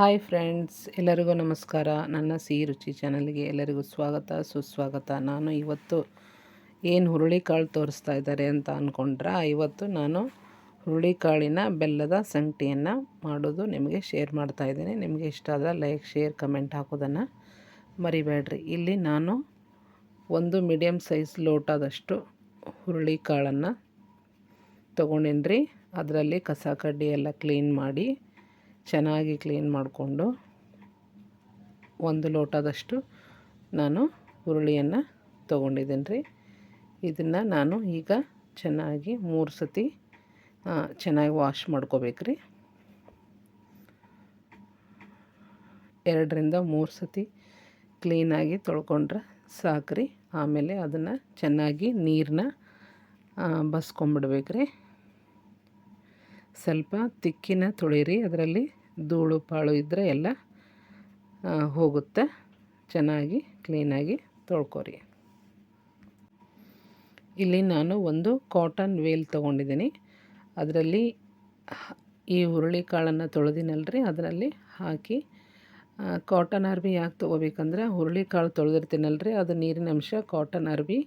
Hi friends, ಎಲ್ಲರಿಗೂ ನಮಸ್ಕಾರ. ನನ್ನ ಸಿಹಿ ರುಚಿ ಚಾನಲ್ಗೆ ಎಲ್ಲರಿಗೂ ಸ್ವಾಗತ, ಸುಸ್ವಾಗತ. ನಾನು ಇವತ್ತು ಏನು ಹುರುಳಿಕಾಳು ತೋರಿಸ್ತಾ ಇದ್ದಾರೆ ಅಂತ ಅಂದ್ಕೊಂಡ್ರೆ ಇವತ್ತು ನಾನು ಹುರುಳಿಕಾಳಿನ ಬೆಲ್ಲದ ಸಂಗಟಿಯನ್ನು ಮಾಡೋದು ನಿಮಗೆ ಶೇರ್ ಮಾಡ್ತಾ ಇದ್ದೀನಿ. ನಿಮಗೆ ಇಷ್ಟ ಆದರೆ ಲೈಕ್, ಶೇರ್, ಕಮೆಂಟ್ ಹಾಕೋದನ್ನು ಮರಿಬೇಡ್ರಿ. ಇಲ್ಲಿ ನಾನು ಒಂದು ಮೀಡಿಯಮ್ ಸೈಜ್ ಲೋಟದಷ್ಟು ಹುರುಳಿಕಾಳನ್ನು ತೊಗೊಂಡಿನ್ರಿ. ಅದರಲ್ಲಿ ಕಸ ಕಡ್ಡಿ ಎಲ್ಲ ಕ್ಲೀನ್ ಮಾಡಿ ಚೆನ್ನಾಗಿ ಕ್ಲೀನ್ ಮಾಡಿಕೊಂಡು ಒಂದು ಲೋಟದಷ್ಟು ನಾನು ಹುರುಳಿಯನ್ನು ತೊಗೊಂಡಿದ್ದೀನಿ ರೀ. ಇದನ್ನು ನಾನು ಈಗ ಚೆನ್ನಾಗಿ ಮೂರು ಸತಿ ಚೆನ್ನಾಗಿ ವಾಶ್ ಮಾಡ್ಕೋಬೇಕು ರೀ. ಎರಡರಿಂದ ಮೂರು ಸತಿ ಕ್ಲೀನಾಗಿ ತೊಳ್ಕೊಂಡ್ರೆ ಸಾಕ್ರಿ ಆಮೇಲೆ ಅದನ್ನು ಚೆನ್ನಾಗಿ ನೀರನ್ನ ಬಸ್ಕೊಂಬಿಡ್ಬೇಕ್ರಿ ಸ್ವಲ್ಪ ತಿಕ್ಕಿನ ತೊಳೀರಿ ಅದರಲ್ಲಿ. ಧೂಳು ಪಾಳು ಇದ್ದರೆ ಎಲ್ಲ ಹೋಗುತ್ತೆ. ಚೆನ್ನಾಗಿ ಕ್ಲೀನಾಗಿ ತೊಳ್ಕೊರಿ. ಇಲ್ಲಿ ನಾನು ಒಂದು ಕಾಟನ್ ವೇಲ್ ತೊಗೊಂಡಿದ್ದೀನಿ. ಅದರಲ್ಲಿ ಈ ಹುರುಳಿ ಕಾಳನ್ನು ತೊಳೆದಿನಲ್ರಿ, ಅದರಲ್ಲಿ ಹಾಕಿ ಕಾಟನ್ ಅರ್ಬಿ ಯಾಕೆ ತೊಗೋಬೇಕಂದ್ರೆ, ಹುರುಳಿ ಕಾಳು ತೊಳೆದಿರ್ತೀನಲ್ರಿ, ಅದು ನೀರಿನ ಅಂಶ ಕಾಟನ್ ಅರ್ಬಿ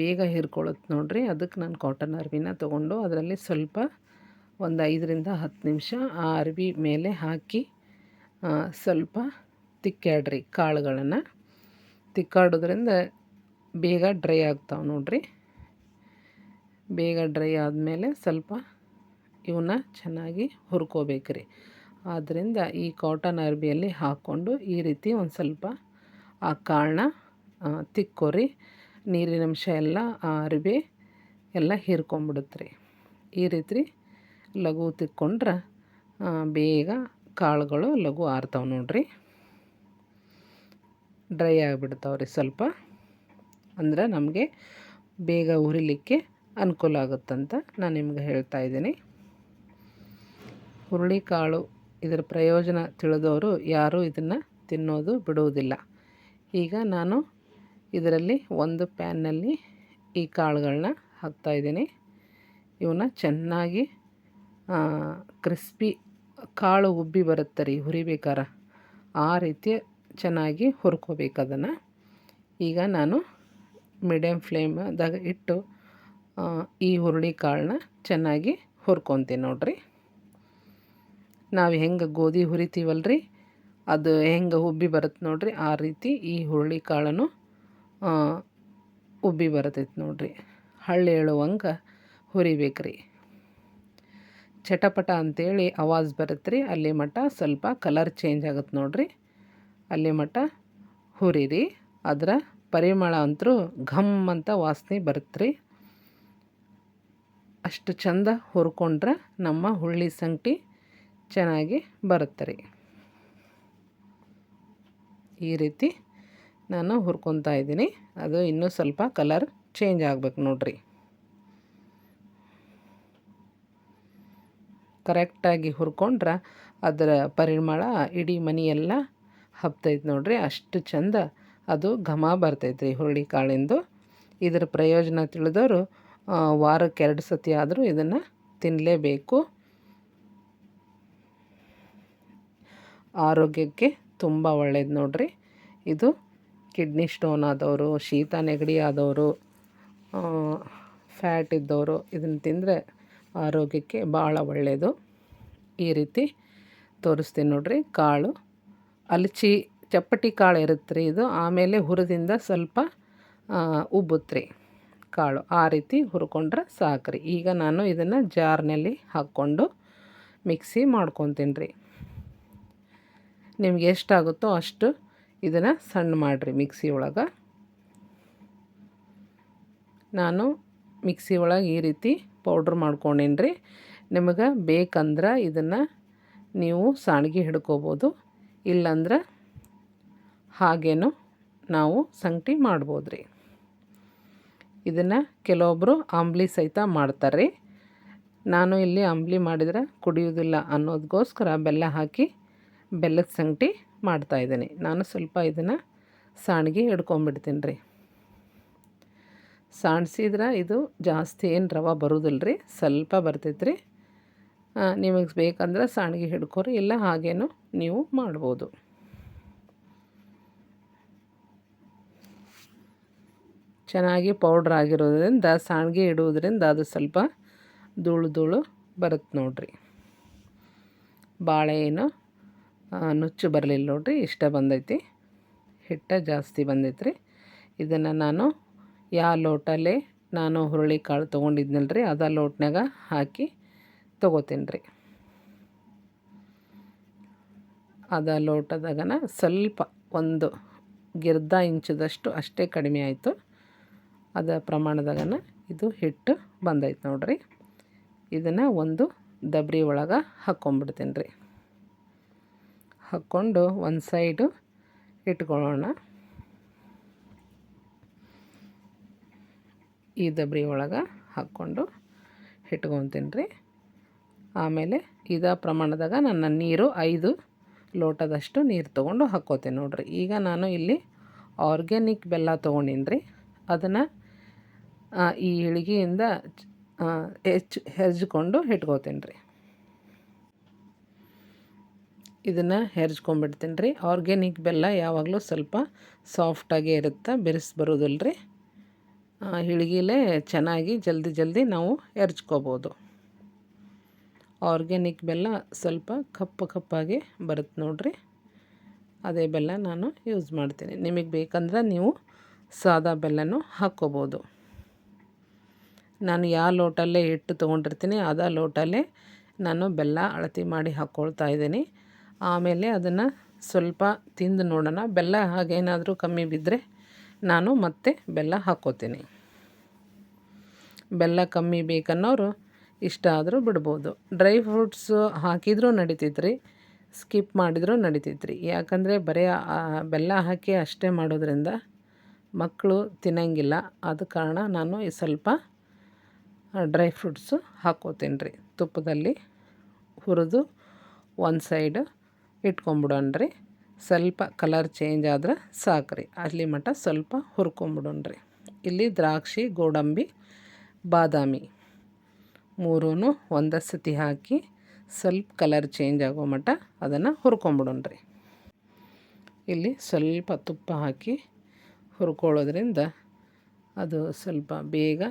ಬೇಗ ಹೀರ್ಕೊಳ್ಳುತ್ತೆ ನೋಡಿರಿ. ಅದಕ್ಕೆ ನಾನು ಕಾಟನ್ ಅರ್ಬಿನ ತೊಗೊಂಡು, ಅದರಲ್ಲಿ ಸ್ವಲ್ಪ ಒಂದು ಐದರಿಂದ ಹತ್ತು ನಿಮಿಷ ಆ ಅರ್ವಿ ಮೇಲೆ ಹಾಕಿ ಸ್ವಲ್ಪ ತಿಕ್ಕಾಡ್ರಿ ಕಾಳುಗಳನ್ನು. ತಿಕ್ಕಾಡೋದ್ರಿಂದ ಬೇಗ ಡ್ರೈ ಆಗ್ತಾವೆ ನೋಡ್ರಿ. ಬೇಗ ಡ್ರೈ ಆದಮೇಲೆ ಸ್ವಲ್ಪ ಇವನ್ನ ಚೆನ್ನಾಗಿ ಹುರ್ಕೋಬೇಕ್ರಿ. ಆದ್ದರಿಂದ ಈ ಕಾಟನ್ ಅರ್ಬಿಯಲ್ಲಿ ಹಾಕ್ಕೊಂಡು ಈ ರೀತಿ ಒಂದು ಸ್ವಲ್ಪ ಆ ಕಾಳನ್ನ ತಿಕ್ಕೋರಿ. ನೀರಿನಂಶ ಎಲ್ಲ ಆ ಅರ್ಬಿ ಎಲ್ಲ ಹೀರ್ಕೊಂಬಿಡುತ್ತೆ ರೀ ಈ ರೀತಿ ಲಘು ತಿಕ್ಕೊಂಡ್ರೆ ಬೇಗ ಕಾಳುಗಳು ಲಘು ಆರ್ತಾವೆ ನೋಡ್ರಿ. ಡ್ರೈ ಆಗಿಬಿಡ್ತಾವೆ ರೀ ಸ್ವಲ್ಪ. ಅಂದ್ರೆ ನಮಗೆ ಬೇಗ ಹುರಿಲಿಕ್ಕೆ ಅನುಕೂಲ ಆಗುತ್ತಂತ ನಾನು ನಿಮ್ಗೆ ಹೇಳ್ತಾ ಇದ್ದೀನಿ. ಹುರುಳಿಕಾಳು ಇದರ ಪ್ರಯೋಜನ ತಿಳಿದವರು ಯಾರೂ ಇದನ್ನು ತಿನ್ನೋದು ಬಿಡುವುದಿಲ್ಲ. ಈಗ ನಾನು ಇದರಲ್ಲಿ ಒಂದು ಪ್ಯಾನ್ನಲ್ಲಿ ಈ ಕಾಳುಗಳನ್ನ ಹಾಕ್ತಾಯಿದ್ದೀನಿ ಇವನ್ನ ಚೆನ್ನಾಗಿ ಕ್ರಿಸ್ಪಿ ಕಾಳು ಉಬ್ಬಿ ಬರುತ್ತೆ ರೀ ಹುರಿಬೇಕಾರ. ಆ ರೀತಿ ಚೆನ್ನಾಗಿ ಹುರ್ಕೋಬೇಕು ಅದನ್ನು. ಈಗ ನಾನು ಮೀಡಿಯಮ್ ಫ್ಲೇಮ್ದಾಗ ಇಟ್ಟು ಈ ಹುರುಳಿ ಕಾಳನ್ನ ಚೆನ್ನಾಗಿ ಹುರ್ಕೊತೀನಿ ನೋಡ್ರಿ. ನಾವು ಹೆಂಗೆ ಗೋಧಿ ಹುರಿತೀವಲ್ರಿ, ಅದು ಹೆಂಗೆ ಉಬ್ಬಿ ಬರುತ್ತೆ ನೋಡ್ರಿ, ಆ ರೀತಿ ಈ ಹುರುಳಿ ಕಾಳನ್ನು ಉಬ್ಬಿ ಬರ್ತೈತೆ ನೋಡ್ರಿ. ಹಳ್ಳಿ ಹೇಳುವಂಗೆ ಹುರಿಬೇಕ್ರಿ. ಚಟಪಟ ಅಂತೇಳಿ ಆವಾಜ್ ಬರುತ್ತೆ ರೀ ಅಲ್ಲಿ ಮಟ್ಟ ಸ್ವಲ್ಪ ಕಲರ್ ಚೇಂಜ್ ಆಗುತ್ತೆ ನೋಡ್ರಿ. ಅಲ್ಲಿ ಮಟ್ಟ ಹುರಿರಿ. ಅದರ ಪರಿಮಳ ಅಂತರೂ ಘಮ್ ಅಂತ ವಾಸನೆ ಬರುತ್ತೆ ರೀ ಅಷ್ಟು ಚಂದ ಹುರ್ಕೊಂಡ್ರೆ ನಮ್ಮ ಹುಳ್ಳಿ ಸಂಗಟಿ ಚೆನ್ನಾಗಿ ಬರುತ್ತೆ ರೀ ಈ ರೀತಿ ನಾನು ಹುರ್ಕೊತಾ ಇದ್ದೀನಿ. ಅದು ಇನ್ನೂ ಸ್ವಲ್ಪ ಕಲರ್ ಚೇಂಜ್ ಆಗ್ಬೇಕು ನೋಡಿರಿ. ಕರೆಕ್ಟಾಗಿ ಹುರ್ಕೊಂಡ್ರೆ ಅದರ ಪರಿಮಳ ಇಡೀ ಮನೆಯೆಲ್ಲ ಹಬ್ತೈತೆ ನೋಡ್ರಿ, ಅಷ್ಟು ಚಂದ ಅದು ಘಮ ಬರ್ತೈತೆ ರೀ ಹುರುಳಿ ಕಾಳಿಂದು. ಇದರ ಪ್ರಯೋಜನ ತಿಳಿದವರು ವಾರಕ್ಕೆ ಎರಡು ಸತಿ ಆದರೂ ಇದನ್ನು ತಿನ್ನಲೇಬೇಕು ಆರೋಗ್ಯಕ್ಕೆ ತುಂಬ ಒಳ್ಳೇದು ನೋಡ್ರಿ. ಇದು ಕಿಡ್ನಿ ಸ್ಟೋನ್ ಆದವರು, ಶೀತ ನೆಗಡಿ ಆದವರು ಫ್ಯಾಟ್ ಇದ್ದವರು ಇದನ್ನು ತಿಂದರೆ ಆರೋಗ್ಯಕ್ಕೆ ಭಾಳ ಒಳ್ಳೆಯದು ಈ ರೀತಿ ತೋರಿಸ್ತೀನಿ ನೋಡಿರಿ ಕಾಳು. ಅಲಚಿ ಚಪ್ಪಟಿ ಕಾಳು ಇರುತ್ತೆ ರೀ ಇದು. ಆಮೇಲೆ ಹುರಿದಿಂದ ಸ್ವಲ್ಪ ಉಬ್ಬುತ್ತೆ ಕಾಳು. ಆ ರೀತಿ ಹುರ್ಕೊಂಡ್ರೆ ಸಾಕ್ರಿ. ಈಗ ನಾನು ಇದನ್ನು ಜಾರ್ನಲ್ಲಿ ಹಾಕ್ಕೊಂಡು ಮಿಕ್ಸಿ ಮಾಡ್ಕೊತೀನಿ ರೀ ನಿಮ್ಗೆ ಎಷ್ಟಾಗುತ್ತೋ ಅಷ್ಟು ಇದನ್ನು ಸಣ್ಣ ಮಾಡಿರಿ ಮಿಕ್ಸಿ ಒಳಗೆ. ನಾನು ಮಿಕ್ಸಿ ಒಳಗೆ ಈ ರೀತಿ ಪೌಡ್ರ್ ಮಾಡ್ಕೊಂಡೇನಿ ರೀ ನಿಮಗೆ ಬೇಕಂದ್ರೆ ಇದನ್ನು ನೀವು ಸಾಣಿಗೆ ಹಿಡ್ಕೋಬೋದು. ಇಲ್ಲಂದ್ರೆ ಹಾಗೇನು ನಾವು ಸಂಗಟಿ ಮಾಡ್ಬೋದು ರೀ ಇದನ್ನು ಕೆಲವೊಬ್ಬರು ಅಂಬ್ಲಿ ಸಹಿತ ಮಾಡ್ತಾರೆ ನಾನು ಇಲ್ಲಿ ಅಂಬ್ಲಿ ಮಾಡಿದರೆ ಕುಡಿಯೋದಿಲ್ಲ ಅನ್ನೋದಕ್ಕೋಸ್ಕರ ಬೆಲ್ಲ ಹಾಕಿ ಬೆಲ್ಲದ ಸಂಗಟಿ ಮಾಡ್ತಾಯಿದ್ದೀನಿ ನಾನು ಸ್ವಲ್ಪ ಇದನ್ನು ಸಾಣಿಗೆ ಹಿಡ್ಕೊಂಬಿಡ್ತೀನಿ ರೀ ಸಾಣಿಸಿದ್ರೆ ಇದು ಜಾಸ್ತಿ ಏನು ರವೆ ಬರೋದಿಲ್ಲ ರೀ ಸ್ವಲ್ಪ ಬರ್ತೈತೆ ರೀ ನಿಮಗೆ ಬೇಕಂದ್ರೆ ಸಾಣಿಗೆ ಹಿಡ್ಕೊರಿ, ಇಲ್ಲ ಹಾಗೇನು ನೀವು ಮಾಡ್ಬೋದು. ಚೆನ್ನಾಗಿ ಪೌಡ್ರ್ ಆಗಿರೋದ್ರಿಂದ, ಸಾಣಿಗೆ ಇಡುವುದರಿಂದ ಅದು ಸ್ವಲ್ಪ ಧೂಳು ಧೂಳು ಬರುತ್ತೆ ನೋಡ್ರಿ. ಬಾಳೆ ಏನು ನುಚ್ಚು ಬರಲಿಲ್ಲ ನೋಡ್ರಿ, ಇಷ್ಟ ಬಂದೈತಿ. ಹಿಟ್ಟ ಜಾಸ್ತಿ ಬಂದೈತ್ರಿ. ಇದನ್ನು ನಾನು ಯಾವ ಲೋಟಲ್ಲೇ ನಾನು ಹುರುಳಿ ಕಾಳು ತೊಗೊಂಡಿದ್ನಲ್ಲ ರೀ ಅದ ಲೋಟ್ನಾಗ ಹಾಕಿ ತೊಗೋತೀನಿ ರೀ ಅದ ಲೋಟದಾಗನ ಸ್ವಲ್ಪ ಒಂದು ಗಿರ್ದ ಇಂಚದಷ್ಟು ಅಷ್ಟೇ ಕಡಿಮೆ ಆಯಿತು. ಅದ ಪ್ರಮಾಣದಾಗನ ಇದು ಹಿಟ್ಟು ಬಂದೈತೆ ನೋಡ್ರಿ. ಇದನ್ನು ಒಂದು ದಬ್ರಿ ಒಳಗೆ ಹಾಕ್ಕೊಂಬಿಡ್ತೀನಿ ರೀ ಹಾಕ್ಕೊಂಡು ಒಂದು ಸೈಡು ಇಟ್ಕೊಳ್ಳೋಣ. ಈ ದಬ್ರಿ ಒಳಗೆ ಹಾಕ್ಕೊಂಡು ಇಟ್ಕೊತೀನಿ ರೀ. ಆಮೇಲೆ ಇದ ಪ್ರಮಾಣದಾಗ ನನ್ನ ನೀರು ಐದು ಲೋಟದಷ್ಟು ನೀರು ತೊಗೊಂಡು ಹಾಕ್ಕೋತೀನಿ ನೋಡ್ರಿ. ಈಗ ನಾನು ಇಲ್ಲಿ ಆರ್ಗ್ಯಾನಿಕ್ ಬೆಲ್ಲ ತೊಗೊಂಡಿನಿ ರೀ. ಅದನ್ನು ಈ ಇಳಿಗೆಯಿಂದ ಹೆಚ್ಚು, ಹೆರ್ಜ್ಕೊಂಡು ಇಟ್ಕೋತೀನಿ ರೀ. ಇದನ್ನು ಹೆರ್ಜ್ಕೊಂಡ್ಬಿಡ್ತೀನಿ ರೀ. ಆರ್ಗ್ಯಾನಿಕ್ ಬೆಲ್ಲ ಯಾವಾಗಲೂ ಸ್ವಲ್ಪ ಸಾಫ್ಟಾಗೇ ಇರುತ್ತೆ, ಬಿರಿಸಿ ಬರೋದಿಲ್ಲ ರೀ ಇಳ್ಗಿಲೇ ಚೆನ್ನಾಗಿ ಜಲ್ದಿ ಜಲ್ದಿ ನಾವು ಎರಚ್ಕೋಬೋದು. ಆರ್ಗ್ಯಾನಿಕ್ ಬೆಲ್ಲ ಸ್ವಲ್ಪ ಕಪ್ಪು ಕಪ್ಪಾಗಿ ಬರುತ್ತೆ ನೋಡ್ರಿ. ಅದೇ ಬೆಲ್ಲ ನಾನು ಯೂಸ್ ಮಾಡ್ತೀನಿ. ನಿಮಗೆ ಬೇಕಂದ್ರೆ ನೀವು ಸಾದಾ ಬೆಲ್ಲನೂ ಹಾಕ್ಕೋಬೋದು. ನಾನು ಯಾವ ಲೋಟಲ್ಲೇ ಹಿಟ್ಟು ತೊಗೊಂಡಿರ್ತೀನಿ, ಅದ ಲೋಟಲ್ಲೇ ನಾನು ಬೆಲ್ಲ ಅಳತಿ ಮಾಡಿ ಹಾಕ್ಕೊಳ್ತಾ ಇದ್ದೀನಿ. ಆಮೇಲೆ ಅದನ್ನು ಸ್ವಲ್ಪ ತಿಂದು ನೋಡೋಣ. ಬೆಲ್ಲ ಹಾಗೇನಾದರೂ ಕಮ್ಮಿ ಬಿದ್ದರೆ ನಾನು ಮತ್ತೆ ಬೆಲ್ಲ ಹಾಕ್ಕೋತೀನಿ. ಬೆಲ್ಲ ಕಮ್ಮಿ ಬೇಕನ್ನೋರು ಇಷ್ಟ ಆದರೂ ಬಿಡ್ಬೋದು. ಡ್ರೈ ಫ್ರೂಟ್ಸು ಹಾಕಿದರೂ ನಡೀತೈತ್ರಿ, ಸ್ಕಿಪ್ ಮಾಡಿದರೂ ನಡೀತೈತ್ರಿ. ಯಾಕಂದರೆ ಬರೀ ಬೆಲ್ಲ ಹಾಕಿ ಅಷ್ಟೇ ಮಾಡೋದ್ರಿಂದ ಮಕ್ಕಳು ತಿನ್ನಂಗಿಲ್ಲ. ಆದ ಕಾರಣ ನಾನು ಈ ಸ್ವಲ್ಪ ಡ್ರೈ ಫ್ರೂಟ್ಸು ಹಾಕೋತೀನಿ ರೀ ತುಪ್ಪದಲ್ಲಿ ಹುರಿದು ಒಂದು ಸೈಡ್ ಇಟ್ಕೊಂಬಿಡೋಣ್ರಿ. ಸ್ವಲ್ಪ ಕಲರ್ ಚೇಂಜ್ ಆದ್ರೆ ಸಾಕ್ರಿ. ಅಲ್ಲಿ ಮಟ್ಟ ಸ್ವಲ್ಪ ಹುರ್ಕೊಂಬಿಡೋಣ್ರಿ. ಇಲ್ಲಿ ದ್ರಾಕ್ಷಿ, ಗೋಡಂಬಿ ಬಾದಾಮಿ. ಮೂರೂ ಒಂದೇ ಸತಿ ಹಾಕಿ ಸ್ವಲ್ಪ ಕಲರ್ ಚೇಂಜ್ ಆಗೋ ಮಟ್ಟ ಅದನ್ನು ಹುರ್ಕೊಂಬಿಡೋಣ್ರಿ. ಇಲ್ಲಿ ಸ್ವಲ್ಪ ತುಪ್ಪ ಹಾಕಿ ಹುರ್ಕೊಳ್ಳೋದ್ರಿಂದ ಅದು ಸ್ವಲ್ಪ ಬೇಗ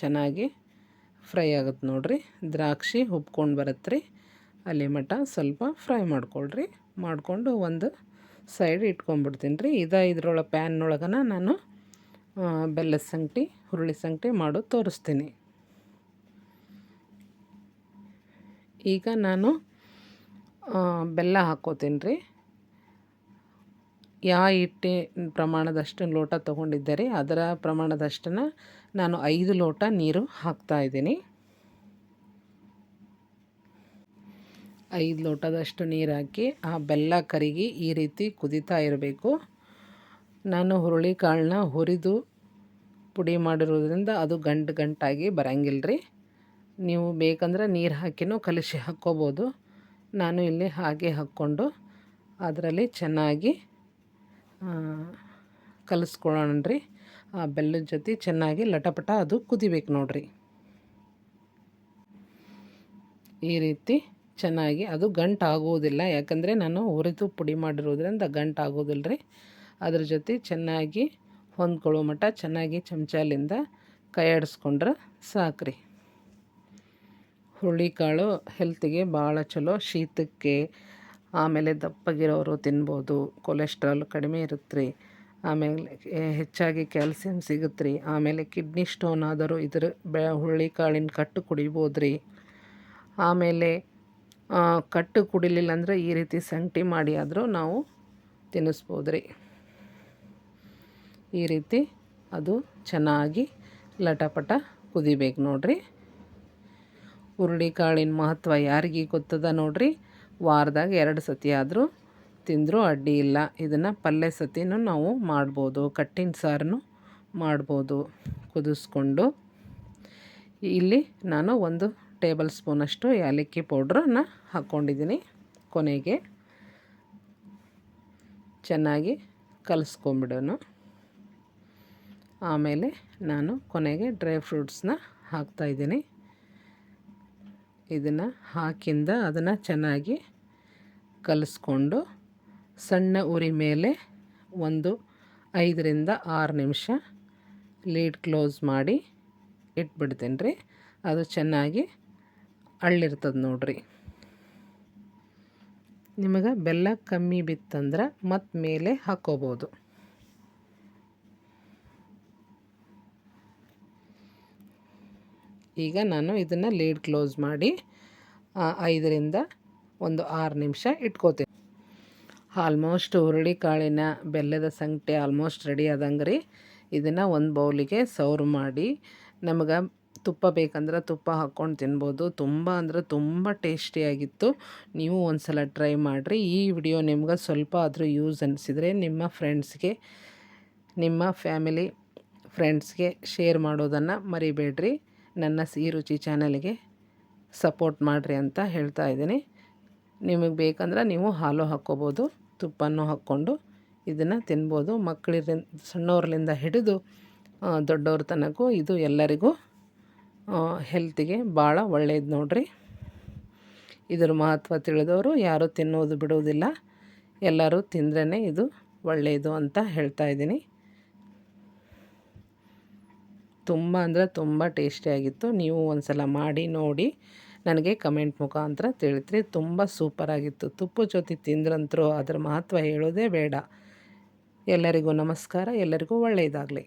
ಚೆನ್ನಾಗಿ ಫ್ರೈ ಆಗುತ್ತೆ ನೋಡಿರಿ. ದ್ರಾಕ್ಷಿ ಉಬ್ಕೊಂಡು ಬರುತ್ತೆ ರೀ ಅಲ್ಲಿ ಮಟ್ಟ ಸ್ವಲ್ಪ ಫ್ರೈ ಮಾಡ್ಕೊಳ್ರಿ. ಮಾಡಿಕೊಂಡು ಒಂದು ಸೈಡ್ ಇಟ್ಕೊಂಡ್ಬಿಡ್ತೀನಿ ರೀ. ಇದು ಇದ್ರೊಳಗೆ ಪ್ಯಾನ್ನೊಳಗನ ನಾನು ಬೆಲ್ಲದ ಸಂಗಟಿ, ಹುರುಳಿ ಸಂಗಟಿ ಮಾಡೋದು ತೋರಿಸ್ತೀನಿ. ಈಗ ನಾನು ಬೆಲ್ಲ ಹಾಕೋತೀನಿ ರೀ. ಯಾವ ಹಿಟ್ಟಿ ಪ್ರಮಾಣದಷ್ಟು ಲೋಟ ತೊಗೊಂಡಿದ್ದೀರಿ ಅದರ ಪ್ರಮಾಣದಷ್ಟನ್ನು ನಾನು ಐದು ಲೋಟ ನೀರು ಹಾಕ್ತಾಯಿದ್ದೀನಿ ಐದು ಲೋಟದಷ್ಟು ನೀರು ಹಾಕಿ ಆ ಬೆಲ್ಲ ಕರಿಗಿ ಈ ರೀತಿ ಕುದಿತಾ ಇರಬೇಕು. ನಾನು ಹುರುಳಿಕಾಳನ್ನ ಹುರಿದು ಪುಡಿ ಮಾಡಿರೋದ್ರಿಂದ ಅದು ಗಂಟು ಗಂಟಾಗಿ ಬರಂಗಿಲ್ಲ ರೀ ನೀವು ಬೇಕಂದ್ರೆ ನೀರು ಹಾಕಿನೂ ಕಲಸಿ ಹಾಕ್ಕೋಬೋದು. ನಾನು ಇಲ್ಲಿ ಹಾಗೆ ಹಾಕ್ಕೊಂಡು ಅದರಲ್ಲಿ ಚೆನ್ನಾಗಿ ಕಲಿಸ್ಕೊಳ್ಳೋಣ ರೀ ಆ ಬೆಲ್ಲದ ಜೊತೆ ಚೆನ್ನಾಗಿ ಲಟಪಟ ಅದು ಕುದಿಬೇಕು ನೋಡ್ರಿ. ಈ ರೀತಿ ಚೆನ್ನಾಗಿ ಅದು ಗಂಟು ಆಗುವುದಿಲ್ಲ ಯಾಕಂದರೆ ನಾನು ಹುರಿದು ಪುಡಿ ಮಾಡಿರೋದ್ರಿಂದ ಗಂಟು ಆಗೋದಿಲ್ಲ ರೀ ಅದ್ರ ಜೊತೆ ಚೆನ್ನಾಗಿ ಹೊಂದ್ಕೊಳ್ಳೋ ಮಟ್ಟ ಚೆನ್ನಾಗಿ ಚಮಚಲಿಂದ ಕೈಯಾಡಿಸ್ಕೊಂಡ್ರೆ ಸಾಕ್ರಿ. ಹುರುಳಿಕಾಳು ಹೆಲ್ತಿಗೆ ಭಾಳ ಚಲೋ. ಶೀತಕ್ಕೆ ಆಮೇಲೆ ದಪ್ಪಗಿರೋರು ತಿನ್ಬೋದು. ಕೊಲೆಸ್ಟ್ರಾಲ್ ಕಡಿಮೆ ಇರುತ್ತೆ ರೀ ಆಮೇಲೆ ಹೆಚ್ಚಾಗಿ ಕ್ಯಾಲ್ಸಿಯಂ ಸಿಗುತ್ತೆ ರೀ ಆಮೇಲೆ ಕಿಡ್ನಿ ಸ್ಟೋನ್ ಆದರೂ ಇದ್ರ ಬೆ ಹುರುಳಿಕಾಳಿನ ಕಟ್ಟು ಕುಡಿಬೋದು ರೀ ಆಮೇಲೆ ಕಟ್ಟು ಕುಡಿಲಿಲ್ಲ ಅಂದರೆ ಈ ರೀತಿ ಸಂಗಟಿ ಮಾಡಿ ಆದರೂ ನಾವು ತಿನ್ನಿಸ್ಬೋದು ರೀ ಈ ರೀತಿ ಅದು ಚೆನ್ನಾಗಿ ಲಟಪಟ ಕುದಿಬೇಕು ನೋಡ್ರಿ. ಹುರುಳಿ ಕಾಳಿನ ಮಹತ್ವ ಯಾರಿಗೆ ಗೊತ್ತದ ನೋಡ್ರಿ? ವಾರದಾಗ ಎರಡು ಸತಿ ಆದರೂ ತಿಂದರೂ ಅಡ್ಡಿ ಇಲ್ಲ. ಇದನ್ನು ಪಲ್ಯ ಸತಿನೂ ನಾವು ಮಾಡ್ಬೋದು, ಕಟ್ಟಿನ ಸಾರನ್ನು ಮಾಡ್ಬೋದು ಕುದಿಸ್ಕೊಂಡು. ಇಲ್ಲಿ ನಾನು ಒಂದು ಟೇಬಲ್ ಸ್ಪೂನಷ್ಟು ಏಲಕ್ಕಿ ಪೌಡ್ರನ್ನು ಹಾಕ್ಕೊಂಡಿದ್ದೀನಿ ಕೊನೆಗೆ. ಚೆನ್ನಾಗಿ ಕಲಿಸ್ಕೊಂಬಿಡೋನು ಆಮೇಲೆ ನಾನು ಕೊನೆಗೆ ಡ್ರೈ ಫ್ರೂಟ್ಸ್ನ ಹಾಕ್ತಾಯಿದ್ದೀನಿ ಇದನ್ನು ಹಾಕಿಂದ ಅದನ್ನು ಚೆನ್ನಾಗಿ ಕಲಿಸ್ಕೊಂಡು ಸಣ್ಣ ಉರಿ ಮೇಲೆ ಒಂದು ಐದರಿಂದ ಆರು ನಿಮಿಷ ಲೀಡ್ ಕ್ಲೋಸ್ ಮಾಡಿ ಇಟ್ಬಿಡ್ತೀನಿ ರೀ. ಅದು ಚೆನ್ನಾಗಿ ಅಳ್ಳಿರ್ತದೆ ನೋಡ್ರಿ. ನಿಮಗೆ ಬೆಲ್ಲ ಕಮ್ಮಿ ಬಿತ್ತಂದ್ರೆ ಮತ್ತೆ ಮೇಲೆ ಹಾಕ್ಕೋಬೋದು ಈಗ ನಾನು ಇದನ್ನು ಲೀಡ್ ಕ್ಲೋಸ್ ಮಾಡಿ ಐದರಿಂದ ಒಂದು ಆರು ನಿಮಿಷ ಇಟ್ಕೋತೀನಿ. ಆಲ್ಮೋಸ್ಟ್ ಹುರುಳಿ ಕಾಳಿನ ಬೆಲ್ಲದ ಸಂಗಟೆ ಆಲ್ಮೋಸ್ಟ್ ರೆಡಿ ಆದಂಗೆ ರೀ. ಇದನ್ನು ಒಂದು ಬೌಲಿಗೆ ಸರ್ವ್ ಮಾಡಿ, ನಮಗೆ ತುಪ್ಪ ಬೇಕಂದ್ರೆ ತುಪ್ಪ ಹಾಕ್ಕೊಂಡು ತಿನ್ಬೋದು. ತುಂಬ ಅಂದ್ರೆ ತುಂಬ ಟೇಸ್ಟಿಯಾಗಿತ್ತು ನೀವು ಒಂದು ಸಲ ಟ್ರೈ ಮಾಡಿರಿ. ಈ ವಿಡಿಯೋ ನಿಮ್ಗೆ ಸ್ವಲ್ಪ ಆದರೂ ಯೂಸ್ ಅನಿಸಿದರೆ ನಿಮ್ಮ ಫ್ರೆಂಡ್ಸ್ಗೆ ನಿಮ್ಮ ಫ್ಯಾಮಿಲಿ ಫ್ರೆಂಡ್ಸ್ಗೆ ಶೇರ್ ಮಾಡೋದನ್ನು ಮರಿಬೇಡ್ರಿ. ನನ್ನ ಸಿಹಿ ರುಚಿ ಚಾನಲ್ಗೆ ಸಪೋರ್ಟ್ ಮಾಡಿರಿ ಅಂತ ಹೇಳ್ತಾ ಇದ್ದೀನಿ. ನಿಮಗೆ ಬೇಕಂದ್ರೆ ನೀವು ಹಾಲು ಹಾಕ್ಕೋಬೋದು ತುಪ್ಪನೂ ಹಾಕ್ಕೊಂಡು ಇದನ್ನು ತಿನ್ಬೋದು. ಮಕ್ಕಳಿಂದ ಸಣ್ಣವ್ರಲಿಂದ ಹಿಡಿದು ದೊಡ್ಡವ್ರ ತನಕೂ ಇದು ಎಲ್ಲರಿಗೂ ಹೆಲ್ತಿಗೆ ಭಾಳ ಒಳ್ಳೆಯದು ನೋಡಿರಿ. ಇದರ ಮಹತ್ವ ತಿಳಿದವರು ಯಾರೂ ತಿನ್ನೋದು ಬಿಡುವುದಿಲ್ಲ. ಎಲ್ಲರೂ ತಿಂದ್ರೇ ಇದು ಒಳ್ಳೆಯದು ಅಂತ ಹೇಳ್ತಾ ಇದ್ದೀನಿ. ತುಂಬ ಅಂದರೆ ತುಂಬ ಟೇಸ್ಟಿಯಾಗಿತ್ತು ನೀವು ಒಂದು ಸಲ ಮಾಡಿ, ನೋಡಿ ನನಗೆ ಕಮೆಂಟ್ ಮುಖಾಂತರ ತಿಳಿತ್ರಿ. ತುಂಬ ಸೂಪರಾಗಿತ್ತು ತುಪ್ಪ ಜೊತೆ ತಿಂದ್ರಂತರೂ ಅದರ ಮಹತ್ವ ಹೇಳೋದೇ ಬೇಡ. ಎಲ್ಲರಿಗೂ ನಮಸ್ಕಾರ. ಎಲ್ಲರಿಗೂ ಒಳ್ಳೆಯದಾಗಲಿ